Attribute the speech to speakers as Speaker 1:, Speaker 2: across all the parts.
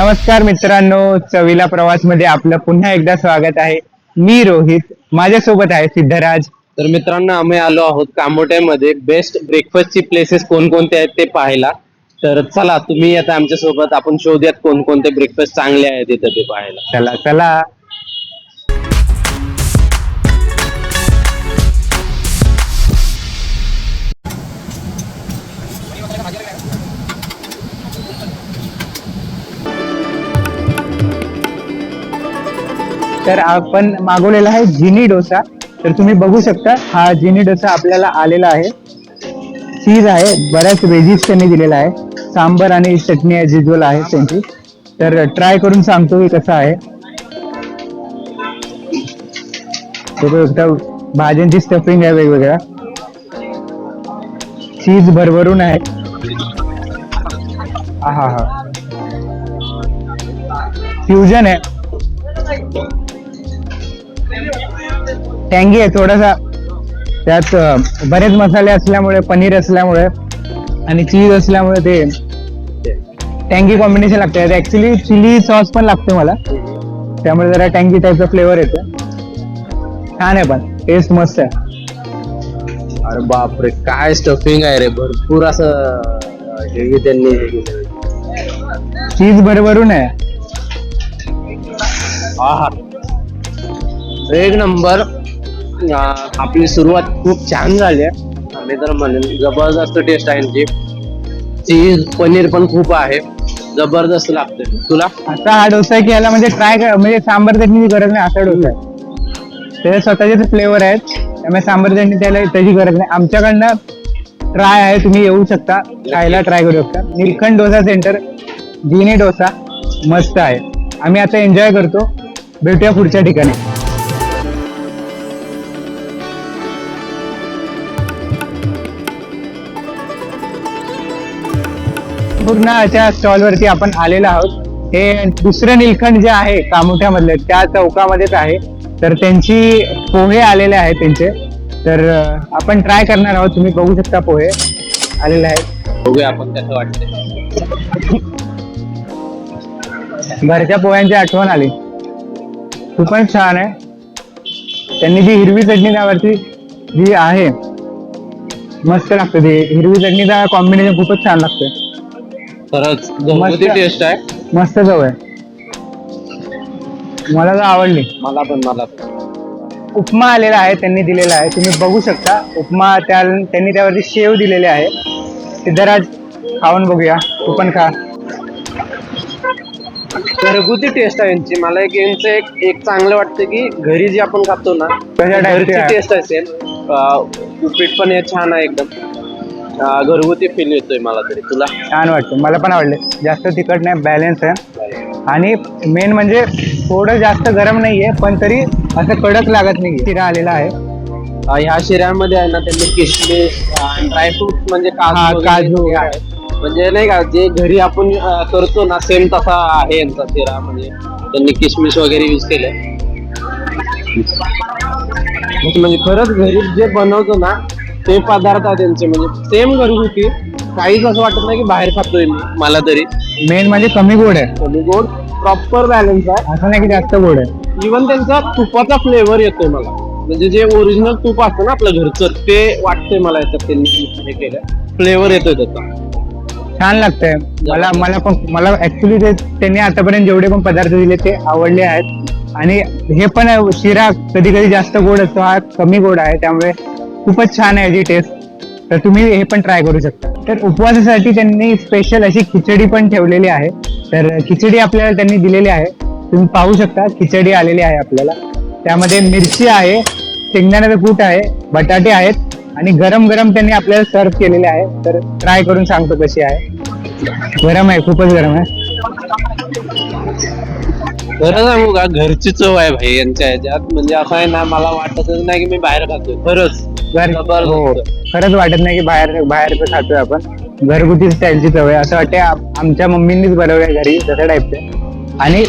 Speaker 1: नमस्कार मित्रांनो चवीला प्रवासमध्ये आपलं पुन्हा एकदा स्वागत आहे. मी रोहित माझ्यासोबत आहे सिद्धराज.
Speaker 2: तर मित्रांनो आम्ही आलो आहोत कामोट्यामध्ये. बेस्ट ब्रेकफास्टची प्लेसेस कोणकोणते आहेत ते पाहायला. तर चला तुम्ही आता आमच्यासोबत आपण शोधूयात कोणकोणते ब्रेकफास्ट चांगले आहेत तिथं ते पाहायला.
Speaker 1: चला चला. तर आपण मागवलेला आहे जिनी डोसा. तर तुम्ही बघू शकता हा जिनी डोसा आपल्याला आलेला आहे. चीज आहे बऱ्याच वेजीज त्यांनी दिलेला आहे. सांबर आणि चटणी ॲज युजल आहे त्यांची. तर ट्राय करून सांगतो की कसं आहे. भाज्यांची स्टफिंग आहे वेगवेगळ्या. चीज भरभरून आहे. हा हा. फ्युजन आहे. टँगी आहे थोडासा. त्यात बरेच मसाले असल्यामुळे पनीर असल्यामुळे आणि चीज असल्यामुळे ते टँगी कॉम्बिनेशन लागतं. ऍक्च्युली चिली सॉस पण लागते मला. त्यामुळे जरा टँगी टाईपचा फ्लेवर येतो. छान आहे पण. टेस्ट मस्त आहे.
Speaker 2: अरे बापरे काय स्टफिंग आहे रे. भरपूर असं हेवी त्यांनी हे.
Speaker 1: चीज भरभरून आहे.
Speaker 2: आहा. एक नंबर. आपली सुरुवात खूप छान झाली आहे. मी तर म्हणेन जबरदस्त टेस्ट आहे यांची चीज पनीर पण खूप आहे. जबरदस्त लागते. तुला?
Speaker 1: आता हा डोसा की याला म्हणजे ट्राय कर म्हणजे सांबर चटणीची गरज नाही असा डोसा आहे. त्याचे स्वतःचे फ्लेवर आहेत. त्यामुळे सांबर चटणी त्याला त्याची गरज नाही. आमच्याकडनं ट्राय आहे तुम्ही येऊ शकता. खायला ट्राय करू शकता. निलखंड डोसा सेंटर जिनी डोसा मस्त आहे. आम्ही आता एन्जॉय करतो. भेटूया पुढच्या ठिकाणी. पूर्ण अशा स्टॉल वरती आपण आलेलो आहोत. हे दुसरं निलखंड जे आहे कामोठ्यामधले त्या चौकामध्येच आहे. तर त्यांची पोहे आलेले आहेत त्यांचे. तर आपण ट्राय करणार आहोत. तुम्ही बघू शकता पोहे आलेले आहेत.
Speaker 2: बघूया आपण कसं
Speaker 1: घरच्या पोह्यांची आठवण आली. खूपच छान आहे. त्यांनी जी हिरवी चटणी त्यावरती जी आहे मस्त लागते ती. हिरवी चटणीचा कॉम्बिनेशन खूपच छान लागतं
Speaker 2: खरंच घरगुती
Speaker 1: मस्त.
Speaker 2: टेस्ट आहे.
Speaker 1: मस्त चव आहे. मला तर आवडली.
Speaker 2: मला पण मला पण.
Speaker 1: उपमा आलेला आहे त्यांनी दिलेला आहे. तुम्ही बघू शकता. उपमा त्या त्यांनी त्यावरती शेव दिलेले आहे. सिद्धराज खाऊन बघूया. तू पण खा.
Speaker 2: घरगुती टेस्ट आहे यांची. मला एक यांचं एक एक चांगलं वाटतं की घरी जे आपण खातो ना
Speaker 1: तशा type
Speaker 2: घरची
Speaker 1: आहे.
Speaker 2: टेस्ट असेल. उपीट पण हे छान आहे एकदम. अं, घरगुती फील येतोय मला तरी. तुला?
Speaker 1: छान वाटतं मला पण आवडले जास्त तिखट नाही बॅलन्स आहे. आणि मेन म्हणजे थोडं जास्त गरम नाहीये पण तरी असं कडक लागत नाही शिरा आलेला आहे.
Speaker 2: अं, ह्या शिऱ्यामध्ये आहे ना त्यांनी किशमिश ड्रायफ्रुट म्हणजे
Speaker 1: हा,
Speaker 2: काजू वगैरे
Speaker 1: काजू.
Speaker 2: आहे. म्हणजे नाही का जे घरी आपण अं, करतो ना सेम तसा आहे यांचा शिरा. म्हणजे त्यांनी किशमिश वगैरे युज केले म्हणजे खरंच घरी जे बनवतो ना ते पदार्थ आहे त्यांचे म्हणजे सेम घरगुती काहीच असं वाटत नाही की बाहेर खातोय मी मला तरी.
Speaker 1: मेन म्हणजे कमी गोड आहे.
Speaker 2: कमी गोड प्रॉपर बॅलन्स आहे.
Speaker 1: असं नाही की जास्त गोड आहे.
Speaker 2: इवन त्यांचा तुपाचा फ्लेवर येतोय मला. म्हणजे जे ओरिजिनल तूप असतं ना आपलं घरचं ते वाटतंय मला याच्यात त्यांनी हे केलं. फ्लेवर येतोय त्याचा.
Speaker 1: छान लागतंय. मला मला पण मला ऍक्च्युली ते त्यांनी आतापर्यंत जेवढे पण पदार्थ दिले ते आवडले आहेत. आणि हे पण शिरा कधी कधी जास्त गोड असतो हा कमी गोड आहे त्यामुळे खूपच छान आहे याची टेस्ट तर तुम्ही हे पण ट्राय करू शकता. तर उपवासासाठी त्यांनी स्पेशल अशी खिचडी पण ठेवलेली आहे. तर खिचडी आपल्याला त्यांनी दिलेली आहे. तुम्ही पाहू शकता खिचडी आलेली आहे आपल्याला. त्यामध्ये मिरची आहे शेंगदाण्याचं कूट आहे बटाटे आहेत आणि गरम गरम त्यांनी आपल्याला सर्व केलेले आहे. तर ट्राय करून सांगतो कशी आहे. गरम आहे खूपच गरम आहे.
Speaker 2: खरं सांगू का घरची चव आहे भाई यांच्या ह्याच्यात. म्हणजे असं आहे ना मला वाटतच नाही की मी बाहेर खातोय. खरंच.
Speaker 1: घर. हो खरंच वाटत नाही की बाहेर बाहेरचं खातोय आपण घरगुती स्टाईलची चव आहे असं वाटते आम- आमच्या मम्मींनीच बनवलंय घरी तसं टाईपचे आणि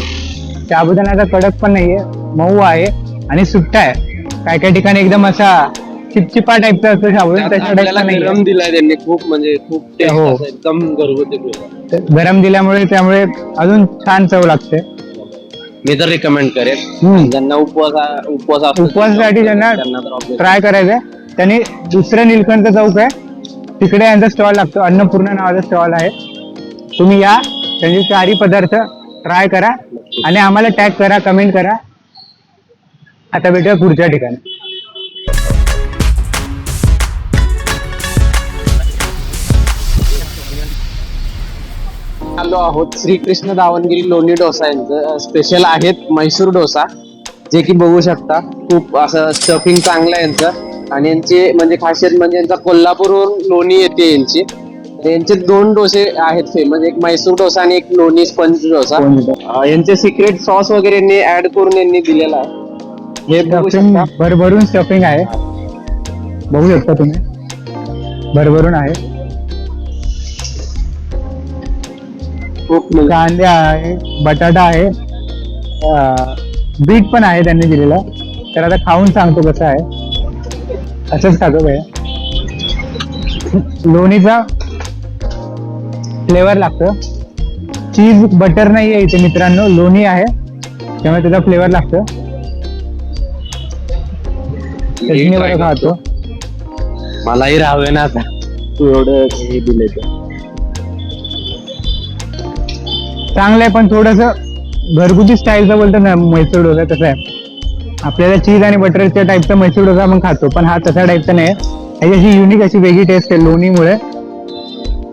Speaker 1: साबुदाण्याचा कडक पण नाहीये मऊ आहे आणि सुट्टा आहे काय काय ठिकाणी एकदम असा चिपचिपा टाईपचा असतो टाईपचा नाही
Speaker 2: गरम दिलाय त्यांनी खूप म्हणजे खूप taste
Speaker 1: हो.
Speaker 2: असं एकदम घरगुती flavor.
Speaker 1: गरम दिल्यामुळे त्यामुळे अजून छान चव लागते
Speaker 2: मी तर रिकमेंड करेन
Speaker 1: हम्म.
Speaker 2: ज्यांना उपवास उपवास असतो
Speaker 1: उपवासासाठी ज्यांना
Speaker 2: त्यांना तर obviously
Speaker 1: ट्राय करायचंय त्यांनी दुसरं नीलकंठ चौक आहे. तिकडे यांचा स्टॉल लागतो. अन्नपूर्णा नावाचा स्टॉल आहे. तुम्ही या. त्यांचे चारही पदार्थ ट्राय करा. आणि आम्हाला टॅग करा कमेंट करा. आता भेटूया पुढच्या ठिकाणी.
Speaker 2: आलो आहोत. श्रीकृष्ण दावणगिरी लोणी डोसा यांचं स्पेशल आहेत म्हैसूर डोसा जे की बघू शकता. खूप असं स्टफिंग चांगलं आहे यांचं. आणि यांची म्हणजे खासियत म्हणजे यांचा कोल्हापूरवरून लोणी येते यांची. यांचे दोन डोसे आहेत फेमस एक म्हैसूर डोसा आणि एक लोणी स्पंज डोसा. अं, यांचे सिक्रेट सॉस वगैरे यांनी ऍड करून यांनी दिलेला आहे. हे बघू
Speaker 1: स्टफिंग
Speaker 2: शकता?
Speaker 1: भरभरून स्टफिंग आहे. बघू शकता तुम्ही. भरभरून आहे.
Speaker 2: खूप म्हणजे
Speaker 1: कांदे आहे बटाटा आहे अं, बीट पण आहे त्यांनी दिलेला. तर आता खाऊन सांगतो कसं आहे. असंच खातो भैया लोणीचा फ्लेवर लागतं. चीज बटर नाही आहे इथे मित्रांनो लोणी आहे. त्यामुळे त्याचा फ्लेवर लागतं. चटणी बरं खातो.
Speaker 2: मलाही राहावे ना आता. तू एवढं हे दिले तर.
Speaker 1: चांगलं आहे पण थोडस घरगुती स्टाईलचं बोलतो ना म्हैसूर डोसा तसं आहे. आपल्याला चीज आणि बटरच्या टाईपचा म्हैसूर डोसा आपण खातो पण हा तसा टाईपचा नाही. अशी युनिक अशी वेगळी टेस्ट आहे लोणीमुळे.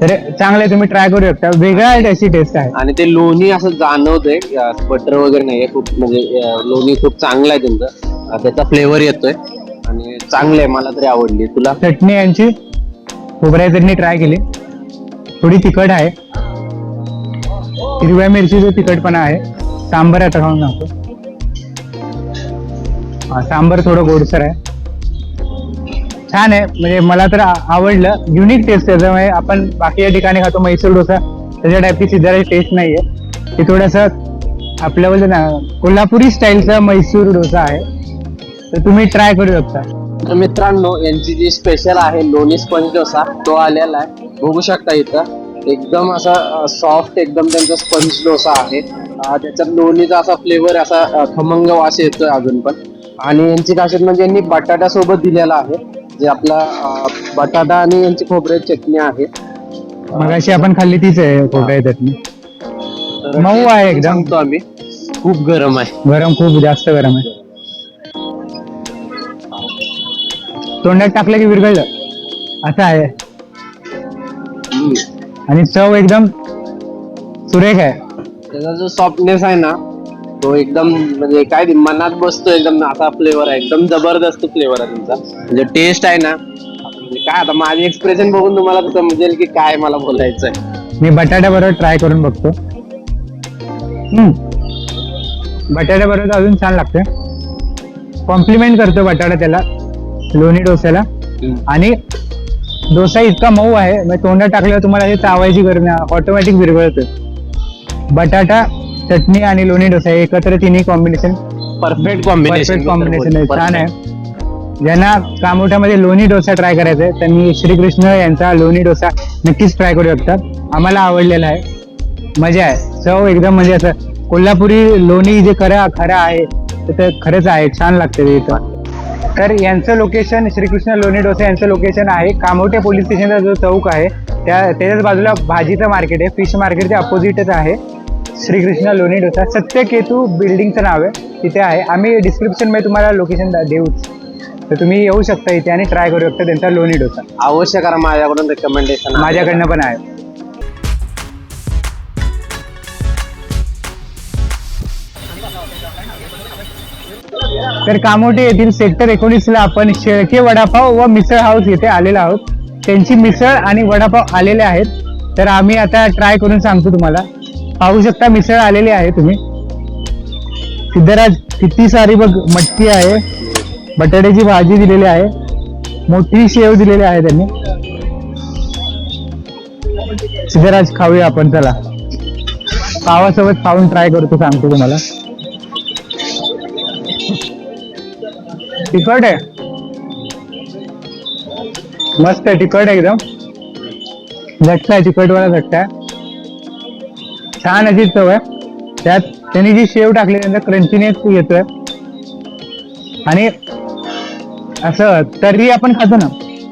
Speaker 1: तर चांगलं तुम्ही ट्राय करू शकता. वेगळ्या अशी टेस्ट आहे.
Speaker 2: आणि ते लोणी असं जाणवतंय बटर वगैरे नाहीये खूप म्हणजे लोणी खूप चांगलं आहे त्यांचं अं, त्याचा फ्लेवर येतोय. आणि चांगलं आहे मला तरी आवडली. तुला?
Speaker 1: चटणी यांची खोबऱ्या चटणी ट्राय केली. थोडी तिखट आहे. हिरव्या मिरचीचं तिखटपणा आहे. सांबर आता खाऊन सांगतो हा, सांबर थोडं गोडसर आहे. छान आहे म्हणजे मला तर आवडलं. युनिक टेस्ट त्याच्यामुळे आपण बाकी या ठिकाणी खातो मैसूर डोसा. त्याच्या टाईपची सिद्धाराची टेस्ट नाहीये. ते थोडंसं आपल्या ना कोल्हापुरी स्टाईलचा मैसूर डोसा आहे. तर तुम्ही ट्राय करू शकता.
Speaker 2: तर मित्रांनो यांची जी स्पेशल आहे लोणी स्पंज डोसा तो आलेला आहे. बघू शकता इथं. एकदम असा सॉफ्ट एकदम त्यांचा स्पंज डोसा आहे. अं, त्याच्यात लोणीचा असा फ्लेवर असा अं, खमंग वास येतोय अजून पण. आणि यांची खासियत म्हणजे यांनी बटाटा सोबत दिलेला आहे जे आपला अं, बटाटा आणि यांची खोबऱ्याची चटणी आहे.
Speaker 1: मगाशी आपण खाल्ली तीच आहे खोबऱ्या चटणी.
Speaker 2: तर
Speaker 1: मऊ आहे एकदम.
Speaker 2: सांगतो आम्ही. खूप गरम आहे.
Speaker 1: गरम खूप जास्त गरम आहे. तोंडात टाकलं की विरघळलं. असं आहे. आणि चव एकदम सुरेख आहे.
Speaker 2: त्याचा जो सॉफ्टनेस आहे ना तो एकदम म्हणजे काय ते मनात बसतो एकदम असा फ्लेवर आहे. एकदम जबरदस्त फ्लेवर आहे तुमचा. म्हणजे टेस्ट आहे ना. म्हणजे काय आता माझे एक्सप्रेशन बघून तुम्हाला समजेल की काय मला बोलायचं आहे
Speaker 1: मी बटाट्या बरोबर ट्राय करून बघतो. बटाट्या बरोबर अजून छान लागते कॉम्प्लिमेंट करतो बटाटा त्याला. लोणी डोस्याला. आणि डोसा इतका मऊ आहे. म्हणजे तोंडात टाकल्यावर तुम्हाला हे चावायची गरज नाही. ऑटोमॅटिक विरघळतं बटाटा चटणी आणि लोणी डोसा हे एकत्र तिन्ही combination
Speaker 2: perfect combination
Speaker 1: perfect combination आहे. छान आहे. ज्यांना कामोठ्यामध्ये लोणी डोसा ट्राय करायचा आहे त्यांनी श्रीकृष्ण यांचा लोणी डोसा नक्कीच ट्राय करू शकतात. आम्हाला आवडलेला आहे. मजा आहे. चव एकदम म्हणजे असं कोल्हापुरी लोणी जे खरं खरं आहे तर ते खरंच आहे. छान लागते ते इथं. तर यांचं लोकेशन श्रीकृष्ण लोणी डोसा यांचं लोकेशन आहे. कामोठे पोलीस स्टेशनचा जो चौक आहे त्या त्याच्याच बाजूला भाजीचं मार्केट आहे. फिश मार्केटच्या अपोजिटच आहे. श्रीकृष्ण लोणी डोसा. सत्यकेतू बिल्डिंगचं नाव आहे. तिथे आहे. आम्ही डिस्क्रिप्शनमध्ये तुम्हाला लोकेशन देऊच. तर तुम्ही येऊ शकता इथे आणि ट्राय करू शकता त्यांचा लोणी डोसा.
Speaker 2: अवश्य करा माझ्याकडून रेकमेंडेशन
Speaker 1: माझ्याकडनं पण आहे. तर कामोठे येथील सेक्टर एकोणीसला आपण शेळके वडापाव व मिसळ हाऊस येथे आलेलो आहोत. त्यांची मिसळ आणि वडापाव आलेले आहेत. तर आम्ही आता ट्राय करून सांगतो तुम्हाला. पाहू शकता मिसळ आलेली आहे तुम्ही. सिद्धराज किती सारी बघ मटकी आहे. बटाट्याची भाजी दिलेली आहे. मोठी शेव दिलेली आहे त्यांनी. सिद्धराज खाऊया आपण चला. पावासोबत खाऊन ट्राय करतो सांगतो तुम्हाला. तिखट आहे. मस्त आहे तिखट आहे एकदम. झटका आहे तिखटवाला झटका आहे. छान अशी चव आहे. त्यात त्यांनी जी शेव टाकली त्यांचा क्रंचीनेस येतोय. आणि असं तर्री आपण खातो ना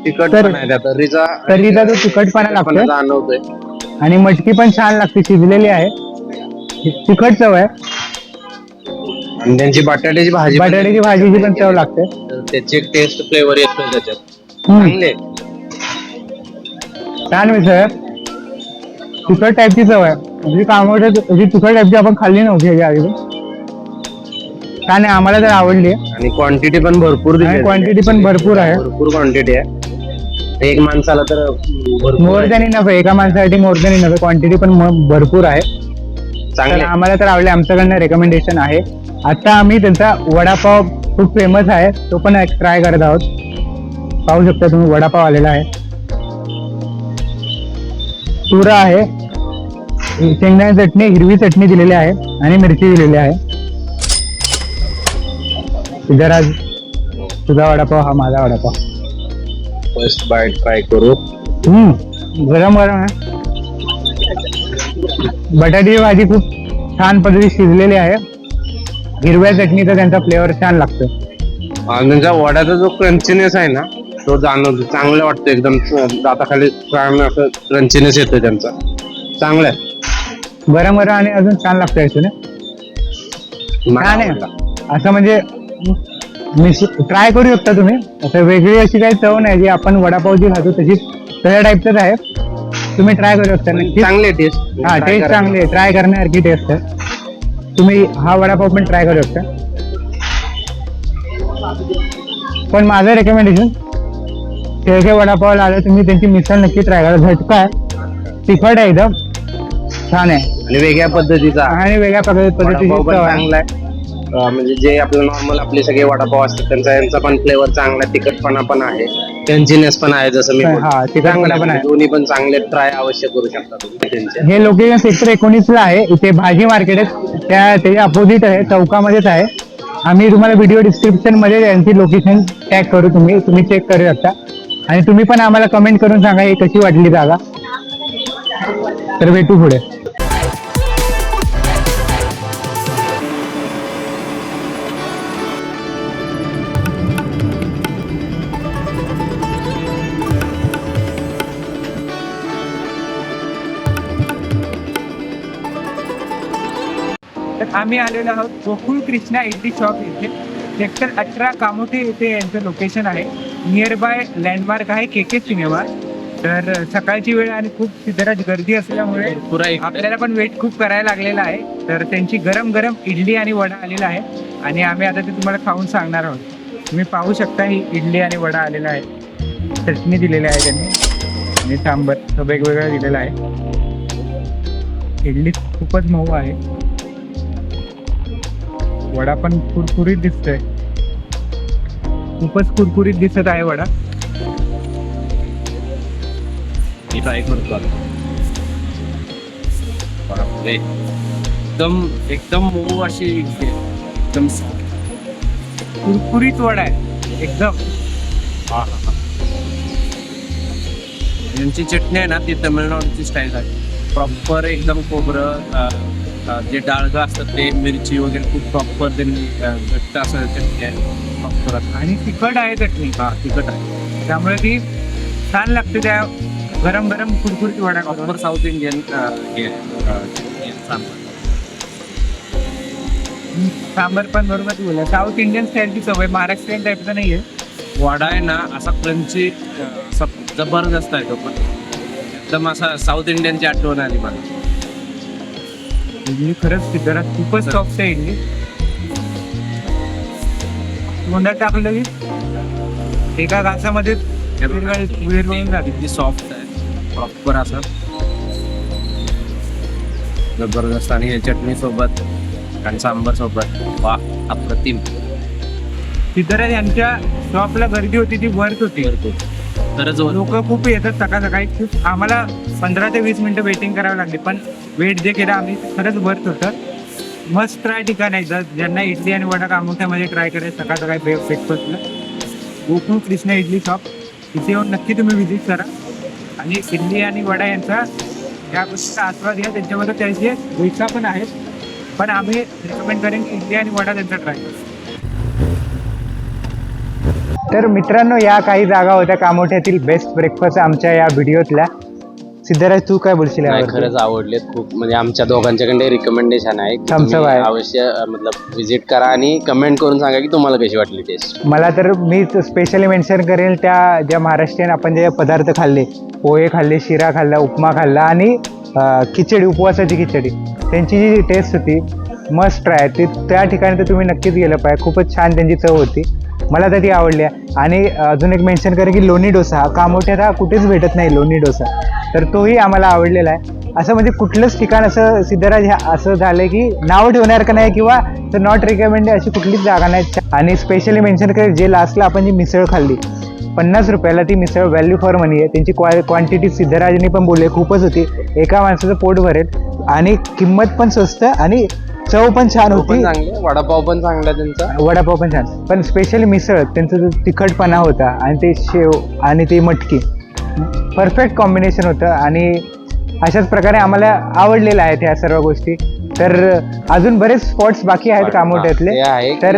Speaker 2: तिखट
Speaker 1: तर-
Speaker 2: पण आहे त्या तर्रीचा
Speaker 1: तर्रीचा जो तिखटपणा लागतोय.
Speaker 2: जाणवतोय.
Speaker 1: आणि मटकी पण छान लागते शिजलेली आहे. तिखट चव आहे.
Speaker 2: आणि त्यांची बटाट्याची भाजी पण-
Speaker 1: बटाट्याची भाजीची पण चव लागते.
Speaker 2: तर त्याची एक टेस्ट फ्लेवर येतोय त्याच्यात.
Speaker 1: हम्म.
Speaker 2: चांगले
Speaker 1: छान मिसळ आहे. तिखट टाईपची चव आहे. जी कामवड्या जी टाईपची आपण खाल्ली नव्हती याच्या आधी. छान आहे आम्हाला तर आवडली. आहे
Speaker 2: आणि क्वांटिटी पण भरपूर दिली
Speaker 1: आणि
Speaker 2: आहे.
Speaker 1: quantity पण भरपूर आहे.
Speaker 2: भरपूर क्वांटिटी आहे. एक माणसाला तर भरपूर
Speaker 1: मोर
Speaker 2: आहे.
Speaker 1: दॅन इनफ एका माणसासाठी मोर दॅन इनफ क्वांटिटी पण म- भरपूर आहे.
Speaker 2: चांगले
Speaker 1: आम्हाला तर आवडले. आमच्याकडनं रेकमेंडेशन आहे. आता आम्ही त्यांचा वडापाव खूप फेमस आहे. तो पण ट्राय करत आहोत. पाहू शकता तुम्ही वडापाव आलेला आहे. चुरा आहे. शेंगदाणे चटणी हिरवी चटणी दिलेली आहे आणि मिरची दिलेली आहे. सिद्धराज तुझा वडापाव हा माझा वडापाव.
Speaker 2: फर्स्ट बाईट ट्राय करू.
Speaker 1: हम्म. गरम गरम आहे. बटाट्याची भाजी खूप छान पद्धतीने शिजलेली आहे. हिरव्या चटणीचा त्यांचा फ्लेवर छान लागतो.
Speaker 2: त्यांच्या वड्याचा जो क्रंचीनेस आहे ना तो जाणवतो. चांगलं वाटतं एकदम. दाताखाली असं क्रंचीनेस येतो त्यांचा. चांगलं आहे.
Speaker 1: गरम गरम आणि अजून छान लागतं छान. आहे. असं म्हणजे ट्राय करू शकता तुम्ही. असं वेगळी अशी काही चव नाही जी आपण वडापाव जी खातो तशी तशा टाईपच आहे. तुम्ही ट्राय करू शकता नक्की
Speaker 2: चांगली टेस्ट
Speaker 1: हा टेस्ट चांगली आहे. ट्राय करण्यासारखी टेस्ट आहे. तुम्ही हा वडापाव पण ट्राय करू शकता. पण माझं रेकमेंडेशन शेळके वडापावला आलं तुम्ही त्यांची मिसळ नक्की ट्राय करा. झटका आहे. तिखट आहे एकदम. छान आहे.
Speaker 2: आणि वेगळ्या पद्धतीचा.
Speaker 1: आणि वेगळ्या पद्धती- पद्धतीची
Speaker 2: वडापाव पण
Speaker 1: चव आहे.
Speaker 2: चांगला आहे. अं, म्हणजे जे आपलं नॉर्मल आपले सगळे वडापाव असतात त्यांचा यांचा पण फ्लेवर चांगला आहे, तिखटपणा पण आहे. क्रंचीनेस पण आहे जसं मी
Speaker 1: हा,
Speaker 2: बोललो.
Speaker 1: तिखटपणा
Speaker 2: चांगलं आहे.
Speaker 1: पण आहे.
Speaker 2: दोन्ही पण चांगले ट्राय अवश्य करू शकता तुम्ही त्यांचे.
Speaker 1: हे लोकेशन सेक्टर एकोणीस ला आहे. इथे भाजी मार्केट आहे. त्या त्याच्या अपोजिट आहे चौकामध्येच आहे. आम्ही तुम्हाला व्हिडिओ डिस्क्रिप्शनमध्ये त्यांची लोकेशन टॅग करू. तुम्ही तुम्ही चेक करू शकता. आणि तुम्ही पण आम्हाला कमेंट करून सांगा ही कशी वाटली जागा. तर भेटू पुढे. आम्ही आलेलो आहोत गोकुळ कृष्णा इडली शॉप इथे. सेक्टर अठरा कामोठे येथे यांचं लोकेशन आहे. नियर बाय लँडमार्क आहे के के सिनेमा. तर सकाळची वेळ आणि खूप सिद्धराज गर्दी असल्यामुळे आपल्याला पण वेट खूप करायला लागलेला आहे. तर त्यांची गरम गरम इडली आणि वडा आलेला आहे. आणि आम्ही आता ते तुम्हाला खाऊन सांगणार आहोत. तुम्ही पाहू शकता ही इडली आणि वडा आलेला आहे. चटणी दिलेली आहे त्यांनी. आणि सांबर. वेगवेगळं दिलेलं आहे. इडली खूपच मऊ आहे. वडा पण कुरकुरीत दिसतोय खूपच कुरकुरीत दिसत आहे वडा
Speaker 2: मी ट्राय करतो. एकदम एकदम मऊ अशी. एकदम.
Speaker 1: कुरकुरीत वडा आहे एकदम
Speaker 2: हा, हा, हा. यांची चटणी आहे ना ती तमिळनाडूची स्टाईल आहे प्रॉपर एकदम खोबरं जे डाळगं असतात ते मिरची वगैरे खूप प्रॉपर त्यांनी घट्ट असं चटणी आहे प्रॉपर
Speaker 1: आणि तिखट आहे चटणी.
Speaker 2: हा तिखट आहे.
Speaker 1: त्यामुळे ती छान लागते त्या गरम गरम कुरकुरीत वडा
Speaker 2: प्रॉपर साऊथ इंडियन हे आहे, आहे, सांबार.
Speaker 1: सांबर पण बरोबर बोला साऊथ इंडियन स्टाईलची सवय महाराष्ट्रीयन टाईपचं नाहीये.
Speaker 2: वडा आहे ना असा क्रंची असा जबरदस्त आहे तो पण. एकदम असा साऊथ इंडियनची आठवण आली मला.
Speaker 1: इडली खरंच जरा खूपच सॉफ्ट आहे इडली तोंडात टाकलं की एका घासामध्ये
Speaker 2: किती सॉफ्ट आहे. प्रॉपर असं. जबरदस्त. आणि हे चटणी सोबत आणि सांबर सोबत. वा अप्रतिम.
Speaker 1: सिद्धराज यांच्या शॉपला गर्दी होती ती वर्थ होती.
Speaker 2: खरंच
Speaker 1: लोक खूप येतात सकाळ सकाळी. खूप आम्हाला पंधरा ते वीस मिनिटं वेटिंग करावी लागली. पण वेट जे केलं आम्ही खरंच वर्थ होतं. मस्त ट्राय ठिकाण आहे. जर ज्यांना इडली आणि वडा कामोठ्यामध्ये ट्राय करायचं सकाळ सकाळी ब्रेकफास्टला गोकुळ कृष्णा इडली शॉप
Speaker 3: तिथे येऊन नक्की तुम्ही व्हिजिट करा. आणि इडली आणि वडा यांचा या गोष्टीचा आस्वाद घ्या. त्यांच्यामध्ये त्यांचे डोसा पण आहेत. पण आम्ही रिकमेंड करेन की इडली आणि वडा त्यांचा ट्राय करा.
Speaker 1: तर मित्रांनो या काही जागा होत्या कामोठ्यातील बेस्ट ब्रेकफास्ट आमच्या या व्हिडिओतल्या. सिद्धराज तू काय बोलशील
Speaker 2: नाही? खरंच आवडलेत खूप. म्हणजे आमच्या दोघांच्याकडे रिकमेंडेशन आहे की
Speaker 1: Thumbs up
Speaker 2: तुम्ही
Speaker 1: आहे.
Speaker 2: अवश्य अं, मतलब विजिट करा आणि कमेंट करून सांगा की तुम्हाला कशी वाटली टेस्ट
Speaker 1: मला तर मी स्पेशली मेन्शन करेल त्या ज्या महाराष्ट्रीयन आपण जे पदार्थ खाल्ले पोहे खाल्ले शिरा खाल्ला उपमा खाल्ला आणि अं, खिचडी उपवासाची खिचडी. त्यांची जी टेस्ट होती मस्ट ट्राय ती त्या ठिकाणी तर तुम्ही नक्कीच गेलं पाहिजे. खूपच छान त्यांची चव होती. मला तर ती आवडली आहे. आणि अजून एक मेन्शन करेन की लोणी डोसा हा कामोठ्यात हा कुठेच भेटत नाही लोणी डोसा. तर तोही आम्हाला आवडलेला आहे. असं म्हणजे कुठलंच ठिकाण असं सिद्धराज ह्या असं झालं की नाव ठेवणार का नाही किंवा तर नॉट रिकमेंडेड अशी कुठलीच जागा नाही. आणि स्पेशली मेन्शन करेल जे लास्टला आपण जी मिसळ खाल्ली पन्नास रुपयाला ती मिसळ व्हॅल्यू फॉर मनी आहे. त्यांची क्वा क्वांटिटी सिद्धराजनी पण बोलले खूपच होती. एका माणसाचं पोट भरेल आणि किंमत पण स्वस्त आणि चव पण छान होती.
Speaker 2: चांगले वडापाव पण चांगला आहे त्यांचा.
Speaker 1: वडापाव पण छान. पण स्पेशली मिसळ त्यांचा जो तिखटपणा होता आणि ते शेव आणि ते मटकी परफेक्ट कॉम्बिनेशन होतं. आणि अशाच प्रकारे आम्हाला आवडलेलं आहेत ह्या सर्व गोष्टी. तर अजून बरेच स्पॉट्स बाकी आहेत कामोठ्यातले
Speaker 2: ते आहे की-
Speaker 1: तर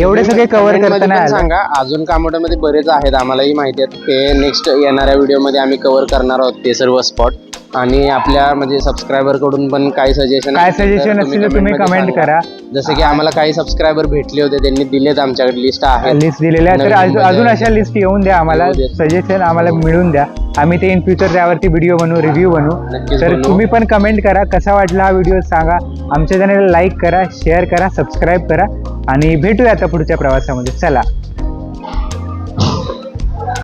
Speaker 1: एवढे सगळे कव्हर करताना.
Speaker 2: सांगा अजून कामोट्यामध्ये बरेच आहेत आम्हालाही माहिती आहेत. ते नेक्स्ट येणाऱ्या व्हिडिओमध्ये आम्ही कव्हर करणार आहोत ते सर्व स्पॉट आणि आपल्या म्हणजे सबस्क्रायबरकडून पण काही सजेशन
Speaker 1: काय सजेशन असतील तर तुम्ही कमेंट करा.
Speaker 2: जसं की आम्हाला काही सबस्क्रायबर भेटले होते त्यांनी दिलेत आमच्याकडे लिस्ट आहे.
Speaker 1: लिस्ट दिलेल्या तर
Speaker 2: नवीन
Speaker 1: अजून. अशा लिस्ट येऊन द्या आम्हाला. सजेशन आम्हाला मिळून द्या. आम्ही ते इन फ्युचर त्यावरती व्हिडिओ बनवू रिव्ह्यू बनवू. तर. तुम्ही पण कमेंट करा. कसा वाटला हा व्हिडिओ सांगा. आमच्या चॅनलला लाईक करा शेअर करा सबस्क्राईब करा आणि भेटूया आता पुढच्या प्रवासामध्ये. चला.